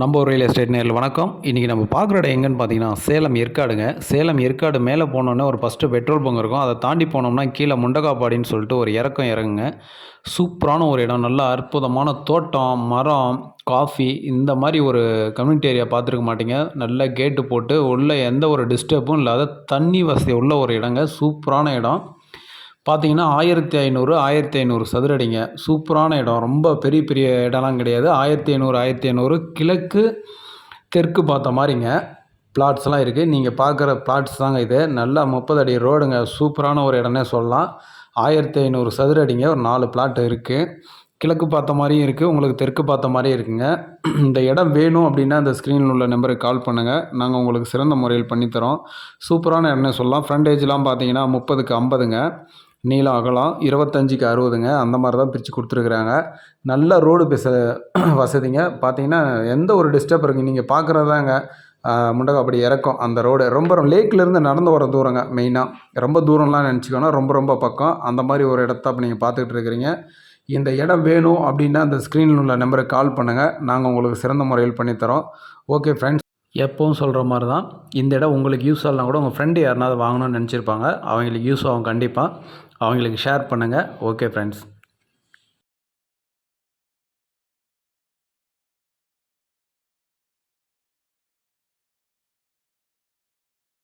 நம்ம ஒரு real estate நேரில் வணக்கம். இன்றைக்கி நம்ம பார்க்குற இடம் எங்கன்னு பார்த்தீங்கன்னா சேலம் ஏற்காடுங்க. சேலம் ஏற்காடு மேலே போனோன்னே ஒரு ஃபஸ்ட்டு பெட்ரோல் பங்க் இருக்கும். அதை தாண்டி போனோம்னா கீழே முண்டகாப்பாடின்னு சொல்லிட்டு ஒரு இறக்கம் இறங்குங்க. சூப்பரான ஒரு இடம். நல்ல அற்புதமான தோட்டம் மரம் காஃபி இந்த மாதிரி ஒரு கம்யூனிட்டி ஏரியா பார்த்துருக்க மாட்டீங்க. நல்ல கேட்டு போட்டு உள்ளே எந்த ஒரு டிஸ்டர்பும் இல்லாத தண்ணி வசதி உள்ள ஒரு இடங்க. சூப்பரான இடம். பார்த்தீங்கன்னா ஆயிரத்தி ஐநூறு ஆயிரத்தி ஐநூறு சதுரடிங்க. சூப்பரான இடம். ரொம்ப பெரிய பெரிய இடம்லாம் கிடையாது. ஆயிரத்தி ஐநூறு ஆயிரத்தி ஐநூறு கிழக்கு தெற்கு பார்த்த மாதிரிங்க. பிளாட்ஸ்லாம் இருக்குது நீங்கள் பார்க்குற பிளாட்ஸ் தாங்க இது. நல்லா முப்பது அடி ரோடுங்க. சூப்பரான ஒரு இடம்னே சொல்லலாம். ஆயிரத்தி ஐநூறு சதுரடிங்க. ஒரு நாலு பிளாட் இருக்குது கிழக்கு பார்த்த மாதிரியும் இருக்குது உங்களுக்கு தெற்கு பார்த்த மாதிரியும் இருக்குங்க. இந்த இடம் வேணும் அப்படின்னா அந்த ஸ்க்ரீனில் உள்ள நம்பருக்கு கால் பண்ணுங்கள் நாங்கள் உங்களுக்கு சிறந்த முறையில் பண்ணித்தரோம். சூப்பரான இடம்னே சொல்லலாம். ஃப்ரண்டேஜ்லாம் பார்த்தீங்கன்னா முப்பதுக்கு ஐம்பதுங்க. நீளம் அகலம் இருபத்தஞ்சிக்கு அறுபதுங்க. அந்த மாதிரி தான் பிரித்து கொடுத்துருக்குறாங்க. நல்ல ரோடு பேச வசதிங்க. பார்த்தீங்கன்னா எந்த ஒரு டிஸ்டர்ப் இருக்குது நீங்கள் பார்க்குறதாங்க முண்டகாப்படி இறக்கும் அந்த ரோடு. ரொம்ப லேக்லேருந்து நடந்து வர தூரங்க மெயினாக ரொம்ப தூரம்லாம் நினச்சிக்கோன்னா ரொம்ப ரொம்ப பக்கம். அந்த மாதிரி ஒரு இடத்த இப்போ நீங்கள் பார்த்துக்கிட்டு இருக்கிறீங்க. இந்த இடம் வேணும் அப்படின்னா அந்த ஸ்க்ரீனில் உள்ள நம்பருக்கு கால் பண்ணுங்கள் நாங்கள் உங்களுக்கு சிறந்த முறையில் பண்ணித்தரோம் ஓகே ஃப்ரெண்ட்ஸ் எப்பவும் சொல்கிற மாதிரி தான் இந்த இடம் உங்களுக்கு யூஸ் ஆகலாம் கூட உங்கள் ஃப்ரெண்டு யாருனாவது வாங்கணும்னு நினச்சிருப்பாங்க. அவங்களுக்கு யூஸ் ஆகும் கண்டிப்பாக அவங்களுக்கு ஷேர் பண்ணுங்கள் ஓகே ஃப்ரெண்ட்ஸ்